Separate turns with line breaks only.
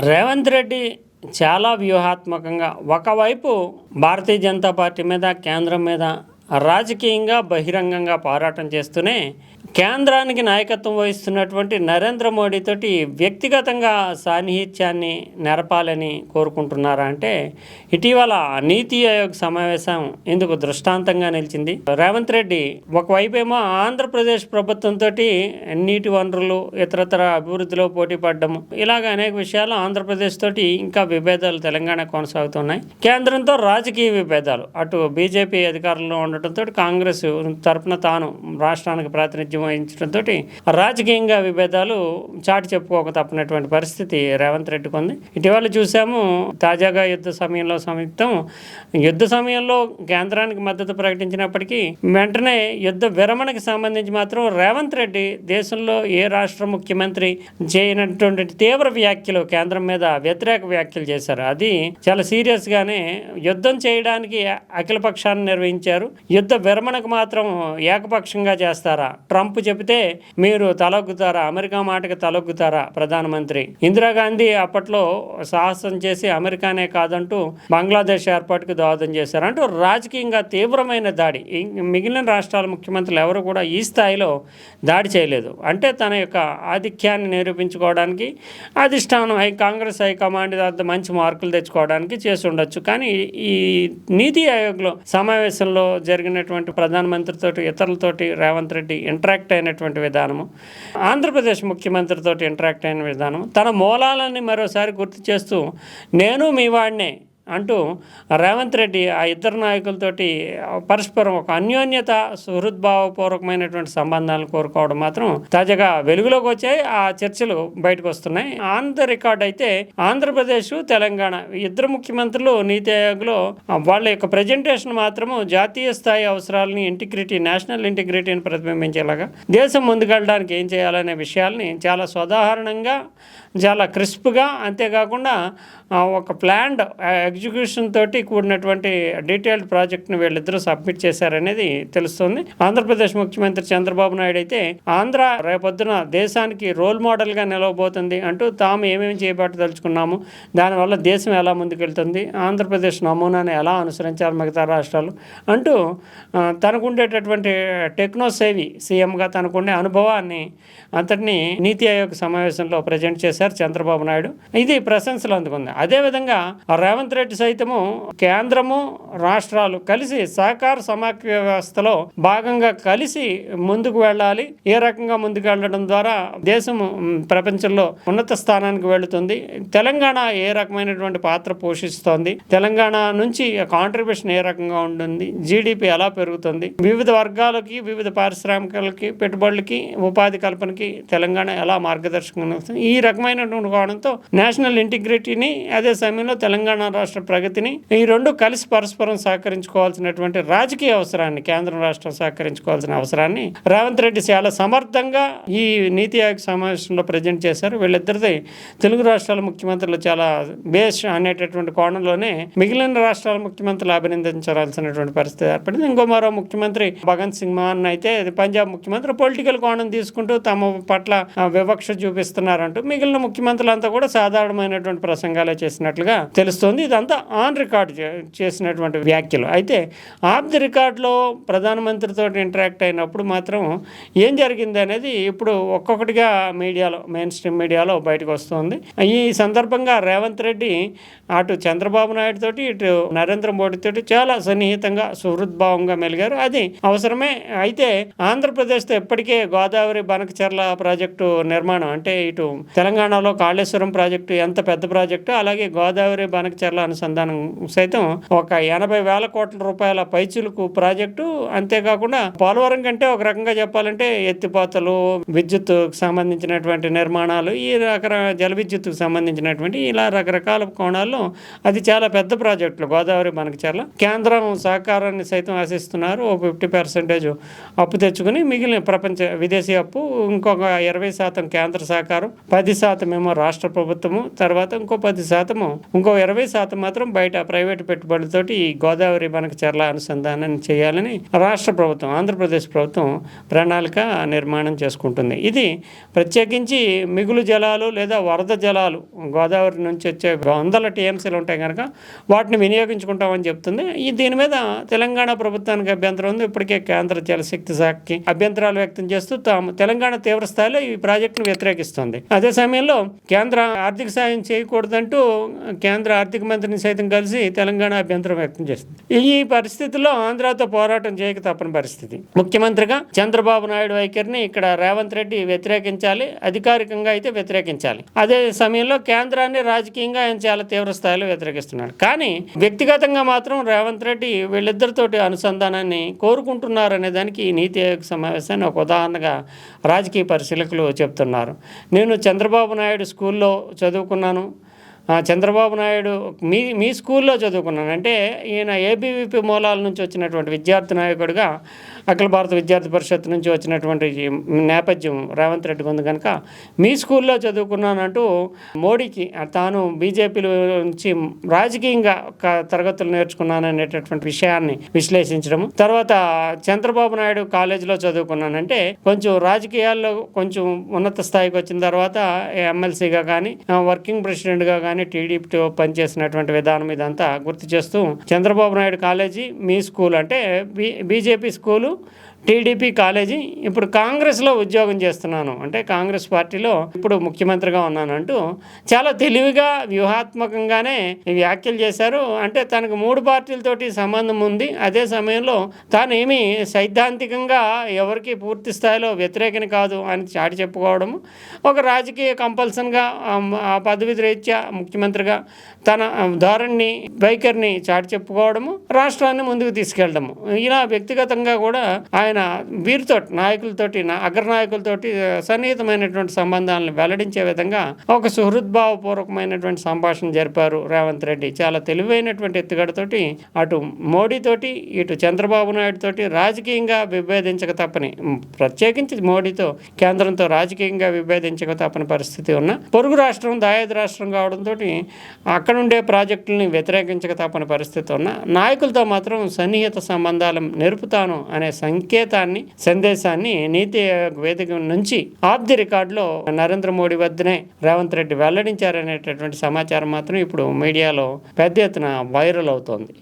రేవంత్ రెడ్డి చాలా వ్యూహాత్మకంగా ఒకవైపు భారతీయ జనతా పార్టీ మీద కేంద్రం మీద రాజకీయంగా బహిరంగంగా పోరాటం చేస్తూనే కేంద్రానికి నాయకత్వం వహిస్తున్నటువంటి నరేంద్ర మోడీ తోటి వ్యక్తిగతంగా సాన్నిహిత్యాన్ని నెరపాలని కోరుకుంటున్నారా అంటే ఇటీవల నీతి ఆయోగ్ సమావేశం ఇందుకు దృష్టాంతంగా నిలిచింది. రేవంత్ రెడ్డి ఒకవైపేమో ఆంధ్రప్రదేశ్ ప్రభుత్వంతో నీటి వనరులు ఇతరతర అభివృద్ధిలో పోటీ పడ్డము ఇలాగ అనేక విషయాలు ఆంధ్రప్రదేశ్ తోటి ఇంకా విభేదాలు తెలంగాణ కొనసాగుతున్నాయి. కేంద్రంతో రాజకీయ విభేదాలు. అటు బీజేపీ అధికారంలో ఉండటంతో కాంగ్రెస్ తరపున తాను రాష్ట్రానికి ప్రాతినిధ్యం వహించడంతో రాజకీయంగా విభేదాలు చాటి చెప్పుకోక తప్పనటువంటి పరిస్థితి రేవంత్ రెడ్డికి ఉంది. ఇటీవల చూసాము తాజాగా యుద్ధ సమయంలో సంయుక్తం. యుద్ధ సమయంలో కేంద్రానికి మద్దతు ప్రకటించినప్పటికీ వెంటనే యుద్ధ విరమణకు సంబంధించి మాత్రం రేవంత్ రెడ్డి దేశంలో ఏ రాష్ట్ర ముఖ్యమంత్రి చేయనటువంటి తీవ్ర వ్యాఖ్యలు కేంద్రం మీద వ్యతిరేక వ్యాఖ్యలు చేశారు. అది చాలా సీరియస్గానే యుద్ధం చేయడానికి అఖిల పక్షాన్ని నిర్వహించారు. యుద్ధ విరమణకు మాత్రం ఏకపక్షంగా చేస్తారా? ట్రంప్ చెబితే మీరు తలొగ్గుతారా అమెరికా మాటకి తలొగ్గుతారా ప్రధానమంత్రి. ఇందిరాగాంధీ అప్పట్లో సాహసం చేసి అమెరికానే కాదంటూ బంగ్లాదేశ్ ఏర్పాటుకు దోహదం చేశారు. అంటూ రాజకీయంగా తీవ్రమైన దాడి. మిగిలిన రాష్ట్రాల ముఖ్యమంత్రులు ఎవరు కూడా ఈ స్థాయిలో దాడి చేయలేదు. అంటే తన యొక్క ఆధిక్యాన్ని నిరూపించుకోవడానికి అధిష్టానం హై కాంగ్రెస్ హైకమాండ్ వద్ద మంచి మార్కులు తెచ్చుకోవడానికి చేసి ఉండొచ్చు. కానీ ఈ నీతి ఆయోగ్లో సమావేశంలో జరిగినటువంటి ప్రధానమంత్రితోటి ఇతరులతోటి రేవంత్ రెడ్డి ఇంటరాక్ట్ అయినటువంటి విధానము. ఆంధ్రప్రదేశ్ ముఖ్యమంత్రితో ఇంటరాక్ట్ అయిన విధానం తన మూలాలని మరోసారి గుర్తు చేస్తూ నేను మీ వాడినే అంటూ రేవంత్ రెడ్డి ఆ ఇద్దరు నాయకులతోటి పరస్పరం ఒక అన్యోన్యత సుహృద్భావపూర్వకమైనటువంటి సంబంధాలను కోరుకోవడం మాత్రం తాజాగా వెలుగులోకి వచ్చాయి. ఆ చర్చలు బయటకు వస్తున్నాయి. ఆంధ్ర రికార్డ్ అయితే ఆంధ్రప్రదేశ్ తెలంగాణ ఇద్దరు ముఖ్యమంత్రులు నీతి ఆయోగ్లో వాళ్ళ యొక్క ప్రజెంటేషన్ మాత్రము జాతీయ స్థాయి అవసరాలని ఇంటిగ్రిటీ నేషనల్ ఇంటిగ్రిటీని ప్రతిబింబించేలాగా దేశం ముందుకెళ్ళడానికి ఏం చేయాలనే విషయాల్ని చాలా సాధారణంగా చాలా క్రిస్ప్గా అంతేకాకుండా ఒక ప్లాన్డ్ ఎగ్జిక్యూషన్ తోటి కూడినటువంటి డీటెయిల్డ్ ప్రాజెక్ట్ని వీళ్ళిద్దరూ సబ్మిట్ చేశారనేది తెలుస్తుంది. ఆంధ్రప్రదేశ్ ముఖ్యమంత్రి చంద్రబాబు నాయుడు అయితే ఆంధ్ర రేపొద్దున దేశానికి రోల్ మోడల్గా నిలవబోతుంది అంటూ తాము ఏమేమి చేపట్టదలుచుకున్నాము దానివల్ల దేశం ఎలా ముందుకెళ్తుంది ఆంధ్రప్రదేశ్ నమూనాను ఎలా అనుసరించాలి మిగతా రాష్ట్రాలు అంటూ తనకుండేటటువంటి టెక్నో సేవి సీఎంగా తనకుండే అనుభవాన్ని అంతటిని నీతి ఆయోగ్ సమావేశంలో ప్రజెంట్ చేశారు. చంద్రబాబు నాయుడు. ఇది ప్రశంసలు అందుకుంది. అదేవిధంగా రేవంత్ రెడ్డి సైతము కేంద్రము రాష్ట్రాలు కలిసి సహకార సమాఖ్య వ్యవస్థలో భాగంగా కలిసి ముందుకు వెళ్ళాలి. ఏ రకంగా ముందుకు వెళ్ళడం ద్వారా దేశం ప్రపంచంలో ఉన్నత స్థానానికి వెళుతుంది. తెలంగాణ ఏ రకమైనటువంటి పాత్ర పోషిస్తోంది? తెలంగాణ నుంచి కాంట్రిబ్యూషన్ ఏ రకంగా ఉంటుంది? జీడిపి ఎలా పెరుగుతుంది? వివిధ వర్గాలకి వివిధ పారిశ్రామికలకి పెట్టుబడులకి ఉపాధి కల్పనకి తెలంగాణ ఎలా మార్గదర్శకంగా నిలుస్తుంది ఈ రకమైనటువంటి కోణంతో నేషనల్ ఇంటిగ్రిటీని అదే సమయంలో తెలంగాణ రాష్ట్ర ప్రగతిని ఈ రెండు కలిసి పరస్పరం సహకరించుకోవాల్సినటువంటి రాజకీయ అవసరాన్ని కేంద్రం రాష్ట్రం సహకరించుకోవాల్సిన అవసరాన్ని రేవంత్ రెడ్డి చాలా సమర్థంగా ఈ నీతి ఆయోగ్ సమావేశంలో ప్రజెంట్ చేశారు. వీళ్ళిద్దరిది తెలుగు రాష్ట్రాల ముఖ్యమంత్రులు చాలా బేస్ అనేటటువంటి కోణంలోనే మిగిలిన రాష్ట్రాల ముఖ్యమంత్రులు అభినందించాల్సినటువంటి పరిస్థితి ఏర్పడింది. ఇంకో మరో ముఖ్యమంత్రి భగత్ సింగ్ మాన్ అయితే పంజాబ్ ముఖ్యమంత్రి పొలిటికల్ కోణం తీసుకుంటూ తమ పట్ల వివక్ష చూపిస్తున్నారంటూ మిగిలిన ముఖ్యమంత్రులంతా కూడా సాధారణమైనటువంటి ప్రసంగాలే చేసినట్లుగా తెలుస్తోంది. ఇదంతా ఆన్ రికార్డ్ చేసినటువంటి చేసినటువంటి వ్యాఖ్యలు. అయితే ఆఫ్ ది రికార్డ్లో ప్రధానమంత్రితో ఇంటరాక్ట్ అయినప్పుడు మాత్రం ఏం జరిగింది అనేది ఇప్పుడు ఒక్కొక్కటిగా మీడియాలో మెయిన్ స్ట్రీమ్ మీడియాలో బయటకు వస్తుంది. ఈ సందర్భంగా రేవంత్ రెడ్డి అటు చంద్రబాబు నాయుడు తోటి ఇటు నరేంద్ర మోడీ తోటి చాలా సన్నిహితంగా సుహృద్భావంగా మెలిగారు. అది అవసరమే. అయితే ఆంధ్రప్రదేశ్తో ఇప్పటికే గోదావరి బనకచర్ల ప్రాజెక్టు నిర్మాణం అంటే ఇటు తెలంగాణలో కాళేశ్వరం ప్రాజెక్టు ఎంత పెద్ద ప్రాజెక్టు అలాగే గోదావరి బనకచర్ల అనుసంధానం సైతం ఒక ఎనభై వేల కోట్ల రూపాయల పైచులకు ప్రాజెక్టు. అంతేకాకుండా పోలవరం కంటే ఒక రకంగా చెప్పాలంటే ఎత్తిపోతలు విద్యుత్ సంబంధించినటువంటి నిర్మాణాలు ఈ రకర జల విద్యుత్కు సంబంధించినటువంటి ఇలా రకరకాల కోణాల్లో అది చాలా పెద్ద ప్రాజెక్టులు. గోదావరి బనకచర్ల కేంద్రం సహకారాన్ని సైతం ఆశిస్తున్నారు. ఓ ఫిఫ్టీ పర్సెంటేజ్ అప్పు తెచ్చుకుని మిగిలిన ప్రపంచ విదేశీ అప్పు ఇంకొక ఇరవై శాతం కేంద్ర సహకారం పది శాతం ఏమో రాష్ట్ర ప్రభుత్వము తర్వాత ఇంకో పది శాతము ఇంకో ఇరవై శాతం మాత్రం బయట ప్రైవేటు పెట్టుబడులతోటి ఈ గోదావరి వనక చర్ల అనుసంధానం చేయాలని రాష్ట్ర ప్రభుత్వం ఆంధ్రప్రదేశ్ ప్రభుత్వం ప్రణాళిక నిర్మాణం చేసుకుంటుంది. ఇది ప్రత్యేకించి మిగులు జలాలు లేదా వరద జలాలు గోదావరి నుంచి వచ్చే వందల టీఎంసీలు ఉంటాయి కనుక వాటిని వినియోగించుకుంటామని చెప్తుంది. ఈ దీని మీద తెలంగాణ ప్రభుత్వానికి అభ్యంతరం ఉంది. ఇప్పటికే కేంద్ర జలశక్తి శాఖకి అభ్యంతరాలు వ్యక్తం చేస్తూ తాము తెలంగాణ తీవ్ర స్థాయిలో ఈ ప్రాజెక్టును వ్యతిరేకిస్తుంది. అదే సమయంలో కేంద్ర ఆర్థిక సాయం చేయకూడదంటూ కేంద్ర ఆర్థిక మంత్రిని సైతం కలిసి తెలంగాణ అభ్యంతరం వ్యక్తం చేస్తుంది. ఈ పరిస్థితుల్లో ఆంధ్రాతో పోరాటం చేయక తప్పని పరిస్థితి. ముఖ్యమంత్రిగా చంద్రబాబు నాయుడు వైఖరిని ఇక్కడ రేవంత్ రెడ్డి వ్యతిరేకించాలి అధికారికంగా అయితే వ్యతిరేకించాలి. అదే సమయంలో కేంద్రాన్ని రాజకీయంగా ఆయన చాలా తీవ్ర స్థాయిలో వ్యతిరేకిస్తున్నాడు. కానీ వ్యక్తిగతంగా మాత్రం రేవంత్ రెడ్డి వీళ్ళిద్దరితోటి అనుసంధానాన్ని కోరుకుంటున్నారనే దానికి ఈ నీతి ఆయోగ్ సమావేశాన్ని ఒక ఉదాహరణగా రాజకీయ పరిశీలకులు చెప్తున్నారు. నేను చంద్రబాబు నాయుడు స్కూల్లో చదువుకున్నాను. చంద్రబాబు నాయుడు మీ మీ స్కూల్లో చదువుకున్నాను. అంటే ఈయన ఏబీవీపీ మూలాల నుంచి వచ్చినటువంటి విద్యార్థి నాయకుడిగా అఖిల భారత విద్యార్థి పరిషత్ నుంచి వచ్చినటువంటి నేపథ్యం రేవంత్ రెడ్డి ఉంది కనుక మీ స్కూల్లో చదువుకున్నానంటూ మోడీకి తాను బీజేపీలో నుంచి రాజకీయంగా ఒక తరగతులు నేర్చుకున్నాననేటటువంటి విషయాన్ని విశ్లేషించడం తర్వాత చంద్రబాబు నాయుడు కాలేజీలో చదువుకున్నానంటే కొంచెం రాజకీయాల్లో కొంచెం ఉన్నత స్థాయికి వచ్చిన తర్వాత ఎమ్మెల్సీగా కానీ వర్కింగ్ ప్రెసిడెంట్గా కానీ టీడీపీతో పనిచేసినటువంటి విధానం ఇదంతా గుర్తు చేస్తూ చంద్రబాబు నాయుడు కాలేజీ మీ స్కూల్ అంటే B BJP school TDP college ఇప్పుడు కాంగ్రెస్లో ఉద్యోగం చేస్తున్నాను. అంటే కాంగ్రెస్ పార్టీలో ఇప్పుడు ముఖ్యమంత్రిగా ఉన్నాను అంటూ చాలా తెలివిగా వ్యూహాత్మకంగానే వ్యాఖ్యలు చేశారు. అంటే తనకు మూడు పార్టీలతోటి సంబంధం ఉంది. అదే సమయంలో తాను ఏమీ సైద్ధాంతికంగా ఎవరికి పూర్తి స్థాయిలో వ్యతిరేకని కాదు అని చాటి చెప్పుకోవడము ఒక రాజకీయ కంపల్సన్గా ఆ పదవి రీత్యా ముఖ్యమంత్రిగా తన ధోరణిని వైఖరిని చాటి చెప్పుకోవడము రాష్ట్రాన్ని ముందుకు తీసుకెళ్ళడము. ఇలా వ్యక్తిగతంగా కూడా ఆయన వీరితో నాయకులతోటి నా- అగ్రనాయకులతోటి సన్నిహితమైనటువంటి సంబంధాలను వెల్లడించే విధంగా ఒక సుహృద్భావపూర్వకమైనటువంటి సంభాషణ జరిపారు రేవంత్ రెడ్డి. చాలా తెలివైనటువంటి ఎత్తుగడతోటి అటు మోడీతోటి ఇటు చంద్రబాబు నాయుడు తోటి రాజకీయంగా విభేదించక తప్పని ప్రత్యేకించి మోడీతో కేంద్రంతో రాజకీయంగా విభేదించక తప్పని పరిస్థితి ఉన్న పొరుగు రాష్ట్రం దాయాది రాష్ట్రం కావడంతో అక్కడ ఉండే ప్రాజెక్టులని వ్యతిరేకించక తప్పని పరిస్థితి ఉన్న నాయకులతో మాత్రం సన్నిహిత సంబంధాలు నేర్పుతాను అనే సంకేతాన్ని సందేశాన్ని నీతి ఆయోగ్ వేదిక నుంచి ఆఫ్ ది రికార్డులో నరేంద్ర మోడీ వద్దనే రేవంత్ రెడ్డి వెల్లడించారనేటటువంటి సమాచారం మాత్రం ఇప్పుడు మీడియాలో పెద్ద ఎత్తున వైరల్ అవుతోంది.